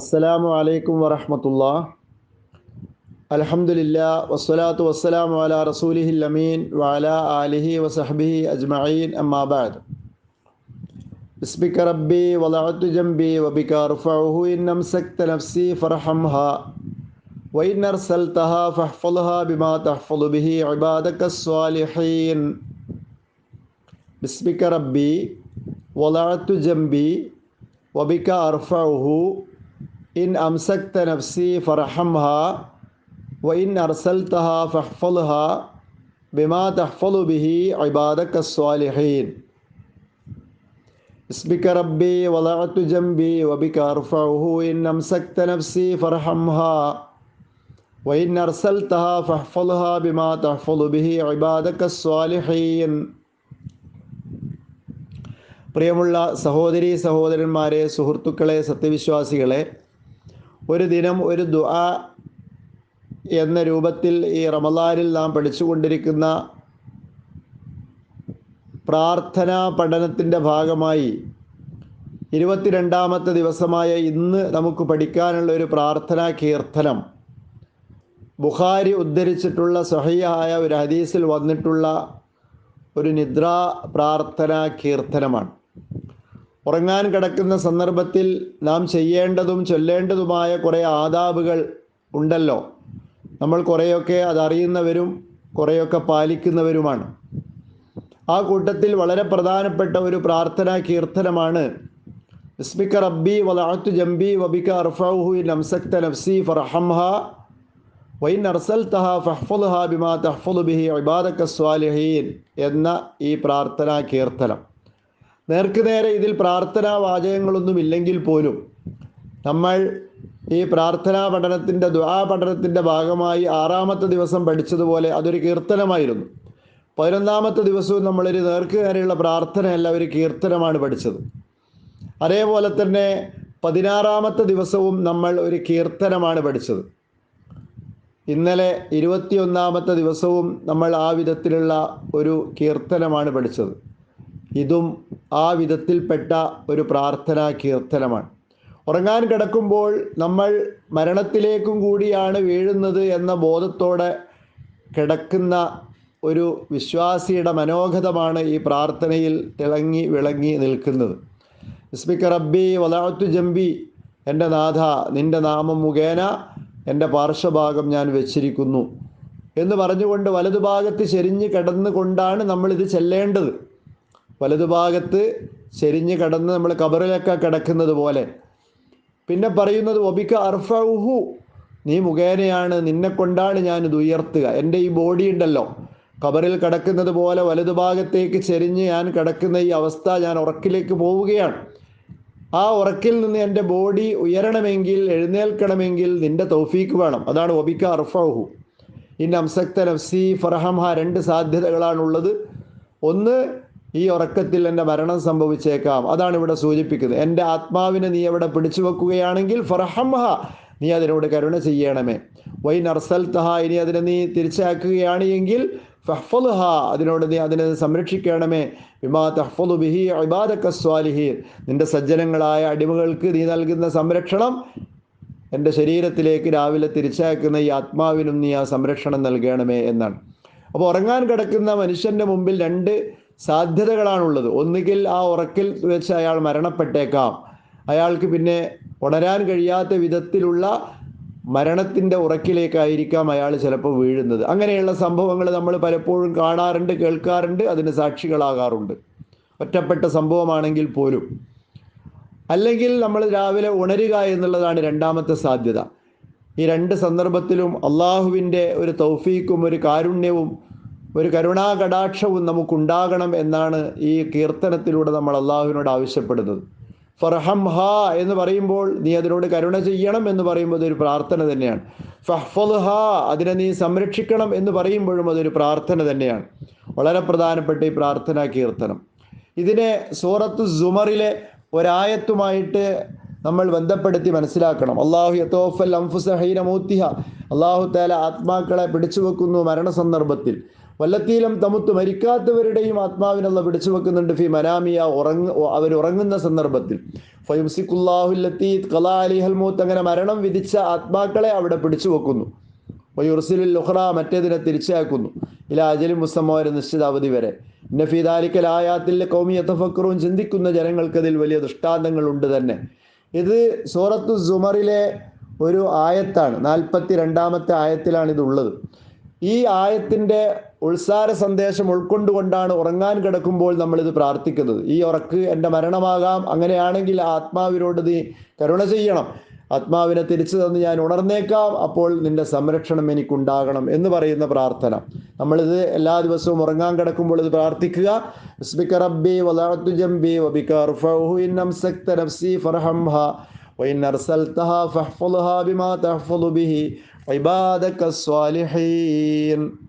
അസ്സലാമു അലൈക്കും വറഹമത്തുള്ള അൽഹംദുലില്ലാ വസ്സലാത്തു വസ്സലാമു അലാ റസൂലിഹിൽ അമീൻ വഅല ആലിഹി വസഹ്ബിഹി അജ്മഈൻ അമ്മാ ബഅദ് ബിസ്മിക റബ്ബി വലഅതു ജംബി വബിക അർഫഉഹു ഇൻ അംസക്ത നഫ്സി ഫർഹംഹാ وإن أرسلتها فاحفظها بما تحفظ به عبادك الصالحين بسمك ربي وضعت جنبي وبك أرفعه إن أمسكت نفسي فرحمها وإن أرسلتها فاحفظها بما تحفظ به عبادك الصالحين بسمك ربي وضعت جنبي وبك أرفعه إن أمسكت نفسي فرحمها وإن أرسلتها فاحفظها بما تحفظ به عبادك الصالحين പ്രിയമുള്ള സഹോദരി സഹോദരന്മാരെ സുഹൃത്തുക്കളെ സത്യവിശ്വാസികളെ ഒരു ദിനം ഒരു ദുആ എന്ന രൂപത്തിൽ ഈ റമലാനിൽ നാം പഠിച്ചുകൊണ്ടിരിക്കുന്ന പ്രാർത്ഥനാ പഠനത്തിന്റെ ഭാഗമായി ഇരുപത്തിരണ്ടാമത്തെ ദിവസമായ ഇന്ന് നമുക്ക് പഠിക്കാനുള്ള ഒരു പ്രാർത്ഥനാ കീർത്തനം. ബുഖാരി ഉദ്ധരിച്ചിട്ടുള്ള സഹിയായ ഒരു ഹദീസിൽ വന്നിട്ടുള്ള ഒരു നിദ്രാ പ്രാർത്ഥനാ കീർത്തനമാണ്. ഉറങ്ങാൻ കിടക്കുന്ന സന്ദർഭത്തിൽ നാം ചെയ്യേണ്ടതും ചൊല്ലേണ്ടതുമായ കുറേ ആദാബുകൾ ഉണ്ടല്ലോ. നമ്മൾ കുറേയൊക്കെ അതറിയുന്നവരും കുറേയൊക്കെ പാലിക്കുന്നവരുമാണ്. ആ കൂട്ടത്തിൽ വളരെ പ്രധാനപ്പെട്ട ഒരു പ്രാർത്ഥനാ കീർത്തനമാണ്. ബിസ്മിക റബ്ബി വലാത്തു ജംബി വബിക അർഫൗഹു നംസക്ത നഫ്സി ഫർഹംഹ വൈൻ അർസൽതഹ ഫഹ്ഫുൽഹ ബിമാ തഹ്ഫുൽ ബിഹി ഇബാദക സ്വാലിഹീൻ എന്ന ഈ പ്രാർത്ഥനാ കീർത്തനം. നേർക്ക് നേരെ ഇതിൽ പ്രാർത്ഥനാ വാചകങ്ങളൊന്നും ഇല്ലെങ്കിൽ പോലും നമ്മൾ ഈ പ്രാർത്ഥനാ പഠനത്തിന്റെ ദ്വാ പഠനത്തിന്റെ ഭാഗമായി ആറാമത്തെ ദിവസം പഠിച്ചതുപോലെ അതൊരു കീർത്തനമായിരുന്നു. പതിനൊന്നാമത്തെ ദിവസവും നമ്മളൊരു നേർക്കുനേരെയുള്ള പ്രാർത്ഥനയല്ല ഒരു കീർത്തനമാണ് പഠിച്ചത്. അതേപോലെ തന്നെ പതിനാറാമത്തെ ദിവസവും നമ്മൾ ഒരു കീർത്തനമാണ് പഠിച്ചത്. ഇന്നലെ ഇരുപത്തിയൊന്നാമത്തെ ദിവസവും നമ്മൾ ആ വിധത്തിലുള്ള ഒരു കീർത്തനമാണ് പഠിച്ചത്. ഇതും ആ വിധത്തിൽപ്പെട്ട ഒരു പ്രാർത്ഥനാ കീർത്തനമാണ്. ഉറങ്ങാൻ കിടക്കുമ്പോൾ നമ്മൾ മരണത്തിലേക്കും കൂടിയാണ് വീഴുന്നത് എന്ന ബോധത്തോടെ കിടക്കുന്ന ഒരു വിശ്വാസിയുടെ മനോഗതമാണ് ഈ പ്രാർത്ഥനയിൽ തിളങ്ങി വിളങ്ങി നിൽക്കുന്നത്. സ്പീക്കർ റബ്ബി വലാത്തു ജംബി എന്റെ നാഥ നിന്റെ നാമം മുഖേന എന്റെ പാർശ്വഭാഗം ഞാൻ വെച്ചിരിക്കുന്നു. എന്ന് പറഞ്ഞുകൊണ്ട് വലതുഭാഗത്ത് ചെരിഞ്ഞ് കിടന്നുകൊണ്ടാണ് നമ്മളിത് ചെല്ലേണ്ടത്. വലതുഭാഗത്ത് ചെരിഞ്ഞ് കടന്ന് നമ്മൾ കബറിലൊക്കെ കിടക്കുന്നത് പോലെ. പിന്നെ പറയുന്നത് ഒബിക്ക അർഫഹു നീ മുഖേനയാണ് നിന്നെ കൊണ്ടാണ് ഞാൻ ഇത് ഉയർത്തുക. എന്റെ ഈ ബോഡി ഉണ്ടല്ലോ. കബറിൽ കിടക്കുന്നത് പോലെ വലതുഭാഗത്തേക്ക് ചെരിഞ്ഞ് ഞാൻ കിടക്കുന്ന ഈ അവസ്ഥ ഞാൻ ഉറക്കിലേക്ക് പോവുകയാണ്. ആ ഉറക്കിൽ നിന്ന് എന്റെ ബോഡി ഉയരണമെങ്കിൽ എഴുന്നേൽക്കണമെങ്കിൽ നിന്റെ തൗഫീക്ക് വേണം. അതാണ് ഒബിക്ക അർഫഹു ഇൻ അംസക്ത നഫ്സി ഫർഹംഹ രണ്ട് സാധ്യതകളാണുള്ളത്. ഒന്ന് ഈ ഉറക്കത്തിൽ എന്റെ മരണം സംഭവിച്ചേക്കാം. അതാണ് ഇവിടെ സൂചിപ്പിക്കുന്നത്. എന്റെ ആത്മാവിനെ നീ അവിടെ പിടിച്ചു വെക്കുകയാണെങ്കിൽ ഫർഹംഹ നീ അതിനോട് കരുണ ചെയ്യണമേ. വൈ നർസൽത്തഹ ഇനി അതിനെ നീ തിരിച്ചാക്കുകയാണ് എങ്കിൽ ഫഹ്ഫലുഹ അതിനോട് നീ അതിനെ സംരക്ഷിക്കണമേ. ബിമാ തഹ്ഫലു ബിഹി ഇബാദക സ്വാലിഹീൻ നിന്റെ സജ്ജനങ്ങളായ അടിമകൾക്ക് നീ നൽകുന്ന സംരക്ഷണം എന്റെ ശരീരത്തിലേക്ക് രാവിലെ തിരിച്ചയക്കുന്ന ഈ ആത്മാവിനും നീ ആ സംരക്ഷണം നൽകണമേ എന്നാണ്. അപ്പോൾ ഉറങ്ങാൻ കിടക്കുന്ന മനുഷ്യന്റെ മുമ്പിൽ രണ്ട് സാധ്യതകളാണുള്ളത്. ഒന്നുകിൽ ആ ഉറക്കിൽ വെച്ച് അയാൾ മരണപ്പെട്ടേക്കാം. അയാൾക്ക് പിന്നെ ഉണരാൻ കഴിയാത്ത വിധത്തിലുള്ള മരണത്തിന്റെ ഉറക്കിലേക്കായിരിക്കാം അയാൾ ചിലപ്പോൾ വീഴുന്നത്. അങ്ങനെയുള്ള സംഭവങ്ങൾ നമ്മൾ പലപ്പോഴും കാണാറുണ്ട് കേൾക്കാറുണ്ട് അതിന് സാക്ഷികളാകാറുണ്ട്. ഒറ്റപ്പെട്ട സംഭവമാണെങ്കിൽ പോലും. അല്ലെങ്കിൽ നമ്മൾ രാവിലെ ഉണരുക എന്നുള്ളതാണ് രണ്ടാമത്തെ സാധ്യത. ഈ രണ്ട് സന്ദർഭത്തിലും അള്ളാഹുവിന്റെ ഒരു തൗഫീക്കും ഒരു കാരുണ്യവും ഒരു കരുണാകടാക്ഷവും നമുക്കുണ്ടാകണം എന്നാണ് ഈ കീർത്തനത്തിലൂടെ നമ്മൾ അള്ളാഹുവിനോട് ആവശ്യപ്പെടുന്നത്. ഫർഹം ഹ എന്ന് പറയുമ്പോൾ നീ അതിനോട് കരുണ ചെയ്യണം എന്ന് പറയുമ്പോൾ അതൊരു പ്രാർത്ഥന തന്നെയാണ്. ഫഹ്ഫൽ ഹ അതിനെ നീ സംരക്ഷിക്കണം എന്ന് പറയുമ്പോഴും അതൊരു പ്രാർത്ഥന തന്നെയാണ്. വളരെ പ്രധാനപ്പെട്ട ഈ പ്രാർത്ഥനാ കീർത്തനം. ഇതിനെ സൂറത്ത് സുമറിലെ ഒരായത്തുമായിട്ട് നമ്മൾ ബന്ധപ്പെടുത്തി മനസ്സിലാക്കണം. അള്ളാഹു യത്തോഫൽ അംഫുസഹീന മൂത്തിഹ. അള്ളാഹു താല ആത്മാക്കളെ പിടിച്ചു വെക്കുന്നു മരണസന്ദർഭത്തിൽ. വല്ലത്തീലം തമുത്ത് മരിക്കാത്തവരുടെയും ആത്മാവിനുള്ള പിടിച്ചു വെക്കുന്നുണ്ട്. ഫി മനാമിയ ഉറങ്ങ അവർ ഉറങ്ങുന്ന സന്ദർഭത്തിൽ. ഫയുസിഖുല്ലാഹുല്ലത്തി കലാ അലിഹൽ മൂത്ത്. അങ്ങനെ മരണം വിധിച്ച ആത്മാക്കളെ അവിടെ പിടിച്ചു വെക്കുന്നു. വയുർസിലുൽ ലുഹ്റ മറ്റേതിനെ തിരിച്ചയാക്കുന്നു. ഇല അജലി മുസ്തമ്മ ഒരു നിശ്ചിത അവധി വരെ നഫീദാലിക്കൽ ആയാത്തിൽ കൗമി യഥഫക്കറും ചിന്തിക്കുന്ന ജനങ്ങൾക്ക് അതിൽ വലിയ ദൃഷ്ടാന്തങ്ങൾ ഉണ്ട് തന്നെ. ഇത് സൂറത്തു സുമറിലെ ഒരു ആയത്താണ്. നാൽപ്പത്തി രണ്ടാമത്തെ ആയത്തിലാണ് ഇതുള്ളത് ഈ ആയത്തിന്റെ ഉത്സാര സന്ദേശം ഉൾക്കൊണ്ടുകൊണ്ടാണ് ഉറങ്ങാൻ കിടക്കുമ്പോൾ നമ്മളിത് പ്രാർത്ഥിക്കുന്നത്. ഈ ഉറക്ക് എന്റെ മരണമാകാം. അങ്ങനെയാണെങ്കിൽ ആത്മാവിനോട് നീ കരുണ ചെയ്യണം. ആത്മാവിനെ തിരിച്ചു തന്ന് ഞാൻ ഉണർന്നേക്കാം. അപ്പോൾ നിന്റെ സംരക്ഷണം എനിക്കുണ്ടാകണം എന്ന് പറയുന്ന പ്രാർത്ഥന. നമ്മളിത് എല്ലാ ദിവസവും ഉറങ്ങാൻ കിടക്കുമ്പോൾ ഇത് പ്രാർത്ഥിക്കുക. ബിസ്മിക റബ്ബി വലഅതു ബിഹി